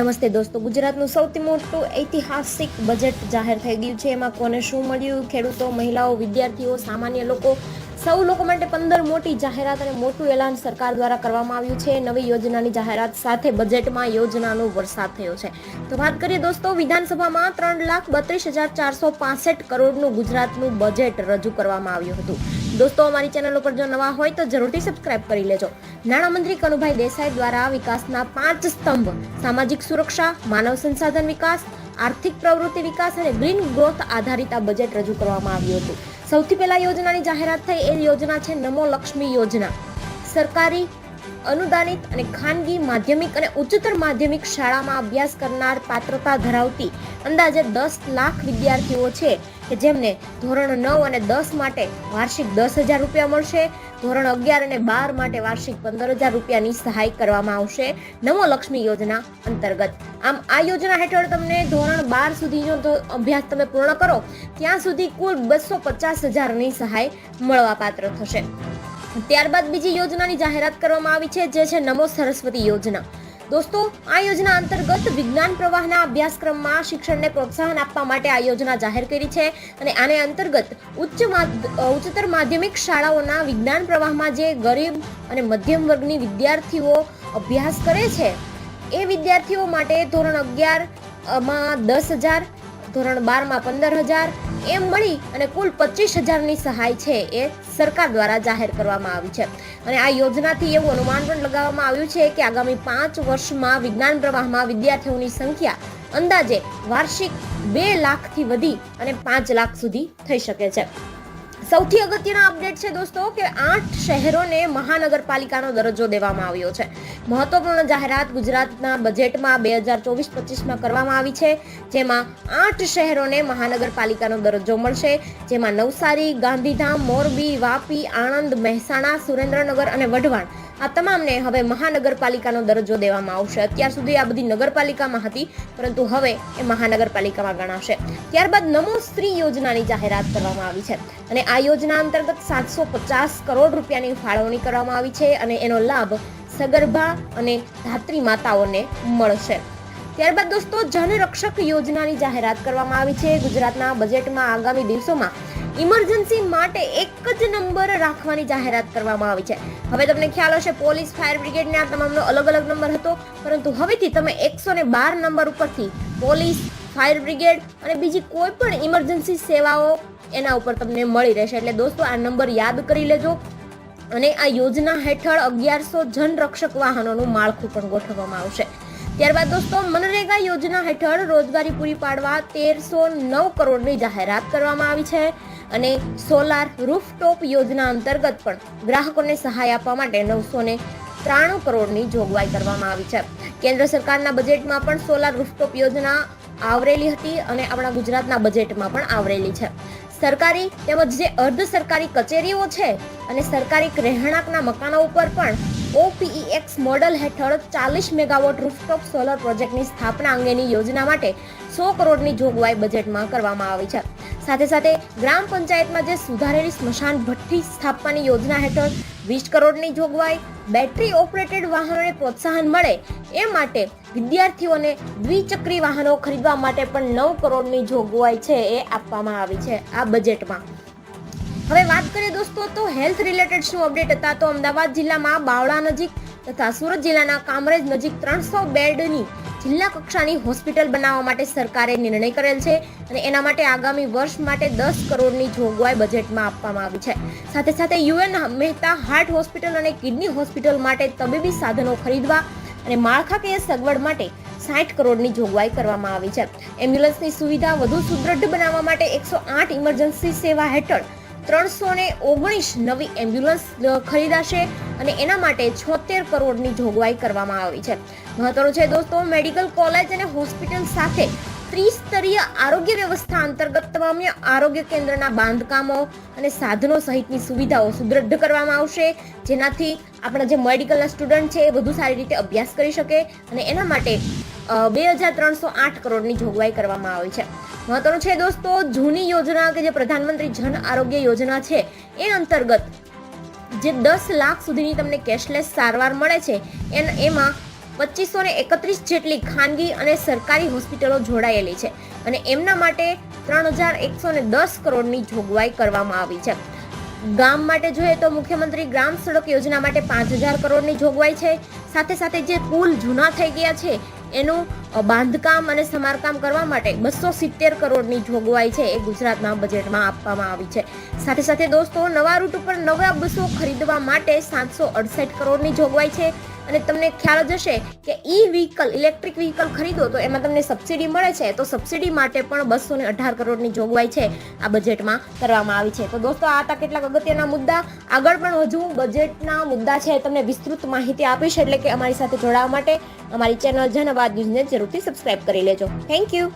નમસ્તે દોસ્તો, ગુજરાતનું સૌથી મોટું ઐતિહાસિક બજેટ જાહેર થઈ ગયું છે. એમાં કોને શું મળ્યું? ખેડૂતો, મહિલાઓ, વિદ્યાર્થીઓ, સામાન્ય લોકો, સૌ લોકો માટે પંદર મોટી જાહેરાત અને મોટું એલાન સરકાર દ્વારા કરવામાં આવ્યું છે. નવી યોજનાની જાહેરાત સાથે બજેટમાં યોજનાનો વરસાદ થયો છે. તો વાત કરીએ દોસ્તો, વિધાનસભામાં ત્રણ લાખ બત્રીસ હજાર ચારસો પાસઠ કરોડનું ગુજરાતનું બજેટ રજૂ કરવામાં આવ્યું હતું. દોસ્તો, અમારી ચેનલ ઉપર જો નવા હોય તો જરૂરથી સબસ્ક્રાઇબ કરી લેજો. નાણામંત્રી કનુભાઈ દેસાઈ દ્વારા વિકાસના પાંચ સ્તંભ, સામાજિક સુરક્ષા, માનવ સંસાધન વિકાસ, આર્થિક પ્રવૃત્તિ વિકાસ અને ગ્રીન ગ્રોથ આધારિત આ બજેટ રજૂ કરવામાં આવ્યું હતું. સૌથી પહેલા યોજનાની જાહેરાત થઈ. એ યોજના છે નમો લક્ષ્મી યોજના. સરકારી, અનુદાનિત અને ખાનગી માધ્યમિક અને ઉચ્ચતર માધ્યમિક શાળામાં અભ્યાસ કરનાર પાત્રતા ધરાવતી અંદાજે દસ લાખ વિદ્યાર્થીઓ છે. કે જેમને ધોરણ નવ અને દસ માટે વાર્ષિક દસ હજાર રૂપિયા મળશે. ધોરણ અગિયાર અને બાર માટે વાર્ષિક પંદર હજાર રૂપિયાની સહાય કરવામાં આવશે નમો લક્ષ્મી યોજના અંતર્ગત. આમ આ યોજના હેઠળ તમને ધોરણ બાર સુધીનો અભ્યાસ તમે પૂર્ણ કરો, ત્યાં સુધી કુલ બસો પચાસ હજારની સહાય મળવાપાત્ર થશે. ત્યારબાદ બીજી યોજનાની જાહેરાત કરવામાં આવી છે, જે છે નમો સરસ્વતી યોજના. દોસ્તો, આ યોજના અંતર્ગત વિજ્ઞાન પ્રવાહના અભ્યાસક્રમમાં શિક્ષણને પ્રોત્સાહન આપવા માટે આ યોજના જાહેર કરી છે અને આને અંતર્ગત ઉચ્ચ ઉચ્ચતર માધ્યમિક શાળાઓના વિજ્ઞાન પ્રવાહમાં જે ગરીબ અને મધ્યમ વર્ગની વિદ્યાર્થીઓ અભ્યાસ કરે છે, એ વિદ્યાર્થીઓ માટે ધોરણ અગિયારમાં દસ હજાર ધોરણ બારમાં પંદર હજાર એમ મળી અને કુલ પચીસ હજારની સહાય છે એ સરકાર દ્વારા જાહેર કરવામાં આવી છે. અને આ યોજનાથી એવું અનુમાન પણ લગાવવામાં આવ્યું છે કે આગામી પાંચ વર્ષમાં વિજ્ઞાન પ્રવાહમાં વિદ્યાર્થીઓની સંખ્યા અંદાજે વાર્ષિક બે લાખથી વધી અને પાંચ લાખ સુધી થઈ શકે છે. સૌથી અગત્યના અપડેટ છે દોસ્તો કે આઠ શહેરોને મહાનગરપાલિકાનો દરજ્જો દેવામાં આવ્યો છે. મહત્વપૂર્ણ જાહેરાત ગુજરાતના બજેટમાં બે હજાર ચોવીસ પચીસમાં કરવામાં આવી છે, જેમાં આઠ શહેરોને મહાનગરપાલિકાનો દરજ્જો મળશે, જેમાં નવસારી, ગાંધીધામ, મોરબી, વાપી, આણંદ, મહેસાણા, સુરેન્દ્રનગર અને વઢવાણ આ તમામને હવે મહાનગરપાલિકાનો દરજ્જો દેવામાં આવશે. અત્યાર સુધી આ બધી નગરપાલિકામાં હતી, પરંતુ હવે એ મહાનગરપાલિકામાં ગણાશે. ત્યારબાદ નમો સ્ત્રી યોજનાની જાહેરાત કરવામાં આવી છે અને આ યોજના અંતર્ગત સાતસો પચાસ કરોડ રૂપિયાની ફાળવણી કરવામાં આવી છે અને એનો લાભ સગર્ભા અને ધાત્રી માતાઓને મળશે. ત્યારબાદ દોસ્તો જનરક્ષક યોજનાની જાહેરાત કરવામાં આવી છે. ગુજરાતના બજેટમાં આગામી દિવસોમાં ઇમરજન્સી માટે એક જ નંબર રાખવાની જાહેરાત કરવામાં આવી છે. હવે તમને ખ્યાલ હશે, પોલીસ, ફાયર બ્રિગેડને આ તમામનો અલગ અલગ નંબર હતો. પરંતુ હવેથી તમે એકસો ને બાર નંબર ઉપરથી પોલીસ, ફાયર બ્રિગેડ અને બીજી કોઈ પણ ઇમરજન્સી સેવાઓ એના ઉપર તમને મળી રહેશે. એટલે દોસ્તો, આ નંબર યાદ કરી લેજો અને આ યોજના હેઠળ અગિયારસો જનરક્ષક વાહનોનું માળખું પણ ગોઠવવામાં આવશે. ત્યારબાદ દોસ્તો, મનરેગા યોજના હેઠળ રોજગારી પૂરી પાડવા તેરસો નવ કરોડની જાહેરાત કરવામાં આવી છે. અને સોલાર રૂફટોપ યોજના અંતર્ગત પણ ગ્રાહકોને સહાય આપવા માટે નવસો ને ત્રાણું કરોડની જોગવાઈ કરવામાં આવી છે. કેન્દ્ર સરકારના બજેટમાં પણ સોલાર રૂફટોપ યોજના આવરેલી હતી અને આપણા ગુજરાતના બજેટમાં પણ આવરેલી છે. સરકારી તેમજ જે અર્ધ સરકારી કચેરીઓ છે અને સરકારી રહેણાંકના મકાનો ઉપર પણ ઓપીઈએક્સ મોડલ હેઠળ ચાલીસ મેગાવોટ રૂફટોપ સોલર પ્રોજેક્ટની સ્થાપના અંગેની યોજના માટે સો કરોડની જોગવાઈ બજેટમાં કરવામાં આવી છે. સાથે સાથે ગ્રામ પંચાયતમાં જે સુધારેલી સ્મશાન ભઠ્ઠી સ્થાપવાની યોજના હેઠળ વીસ કરોડની જોગવાઈ, બેટરી ઓપરેટેડ વાહનોને પ્રોત્સાહન મળે એ માટે વિદ્યાર્થીઓને દ્વિચક્રી વાહનો ખરીદવા માટે પણ નવ કરોડની જોગવાઈ છે એ આપવામાં આવી છે આ બજેટમાં. હવે વાત કરીએ દોસ્તો, તો હેલ્થ રિલેટેડ શું અપડેટ હતા? તો અમદાવાદ જિલ્લામાં બાવળા નજીક તથા સુરત જિલ્લાના કામરેજ નજીક ત્રણસો બેડની જિલ્લા કક્ષાની હોસ્પિટલ બનાવવા માટે સરકારે નિર્ણય કરેલ છે અને એના માટે આગામી વર્ષ માટે દસ કરોડની જોગવાઈ બજેટમાં આપવામાં આવી છે. સાથે સાથે યુએન મહેતા હાર્ટ હોસ્પિટલ અને કિડની હોસ્પિટલ માટે તબીબી સાધનો ખરીદવા અને માળખાકીય સગવડ માટે સાઠ કરોડની જોગવાઈ કરવામાં આવી છે. એમ્બ્યુલન્સની સુવિધા વધુ સુદૃઢ બનાવવા માટે એકસો આઠ ઇમરજન્સી સેવા હેઠળ ત્રણસો ને ઓગણીસ નવી એમ્બ્યુલન્સ ખરીદાશે અને એના માટે છોતેર કરોડની જોગવાઈ કરવામાં આવી છે. મહત્વનું છે દોસ્તો, મેડિકલ કોલેજ અને હોસ્પિટલ સાથે ત્રિસ્તરીય આરોગ્ય વ્યવસ્થા અંતર્ગત તમામ આરોગ્ય કેન્દ્રના બાંધકામો અને સાધનો સહિતની સુવિધાઓ સુદૃઢ કરવામાં આવશે. જેનાથી આપણા જે મેડિકલના સ્ટુડન્ટ છે એ વધુ સારી રીતે અભ્યાસ કરી શકે અને એના માટે બે હજાર ત્રણસો આઠ કરોડની જોગવાઈ કરવામાં આવી છે. મહત્વનું છે દોસ્તો, જૂની યોજના કે જે પ્રધાનમંત્રી જન આરોગ્ય યોજના છે, એ અંતર્ગત જે દસ લાખ સુધીની તમને કેશલેસ સારવાર મળે છે, એન, એમાં પચીસો ને એકત્રીસ જેટલી ખાનગી અને સરકારી હોસ્પિટલો જોડાયેલી છે અને એમના માટે ત્રણ હજાર એકસો ને દસ કરોડની જોગવાઈ કરવામાં આવી છે. ગામ માટે જોઈએ તો મુખ્યમંત્રી ગ્રામ સડક યોજના માટે પાંચ હજાર કરોડની જોગવાઈ છે. સાથે સાથે જે પુલ જૂના થઈ ગયા છે એનું અ, બાંધકામ અને સમારકામ કરવા માટે બસો સિત્તેર કરોડની જોગવાઈ છે એ ગુજરાતના બજેટમાં આપવામાં આવી છે. સાથે સાથે દોસ્તો, નવા રૂટ ઉપર નવા બસો ખરીદવા માટે સાતસો અડસઠ કરોડની જોગવાઈ છે. અને તમને ખ્યાલ જ હશે કે ઈ વ્હીકલ ઇલેક્ટ્રિક વ્હીકલ ખરીદો તો એમાં તમને સબસિડી મળે છે, તો સબસિડી માટે પણ બસો ને અઢાર કરોડની જોગવાઈ છે આ બજેટમાં કરવામાં આવી છે. તો દોસ્તો, આ હતા કેટલાક અગત્યના મુદ્દા. આગળ પણ હજુ બજેટના મુદ્દા છે તમને વિસ્તૃત માહિતી આપીશ, એટલે કે અમારી સાથે જોડાવા માટે અમારી ચેનલ જનવાદ ન્યૂઝને જરૂરથી સબસ્ક્રાઇબ કરી લેજો. Thank you